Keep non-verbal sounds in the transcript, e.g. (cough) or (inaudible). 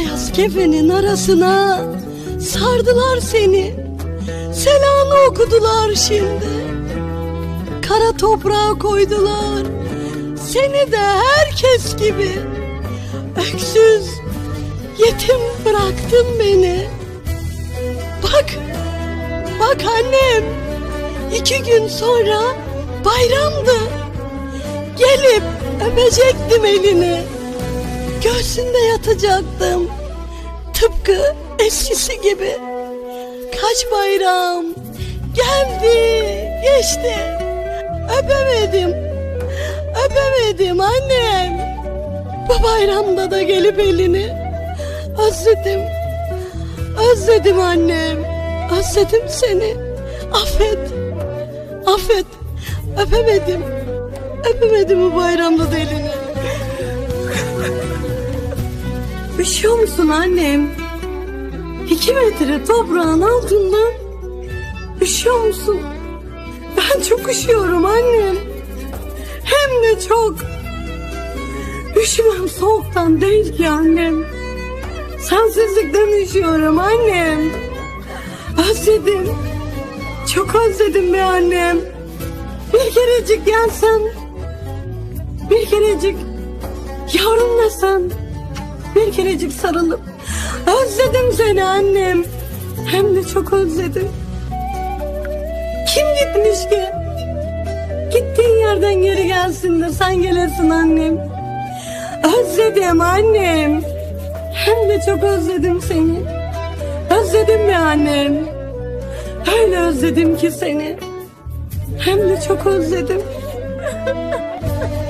beyaz kefenin arasına sardılar seni. Selamı okudular şimdi. Kara toprağa koydular. Seni de herkes gibi. Öksüz, yetim bıraktın beni. Bak, bak annem. İki gün sonra bayramdı. Gelip öpecektim elini. Göğsünde yatacaktım. Tıpkı eskisi gibi. Kaç bayram geldi, geçti. Öpemedim. Öpemedim annem. Bu bayramda da gelip elini. Özledim. Özledim annem. Özledim seni. Affet. Affet. Öpemedim. Öpemedim bu bayramda da elini. Üşüyor musun annem? İki metre toprağın altından üşüyor musun? Ben çok üşüyorum annem. Hem de çok. Üşümem soğuktan değil ki annem. Sensizlikten üşüyorum annem. Özledim. Çok özledim be annem. Bir kerecik gelsen. Bir kerecik yavrum desen. Kerecik sarılıp özledim seni annem. Hem de çok özledim. Kim gitmiş ki? Gittiğin yerden geri gelsin de sen gelesin annem. Özledim annem. Hem de çok özledim seni. Özledim mi annem? Öyle özledim ki seni. Hem de çok özledim. (laughs)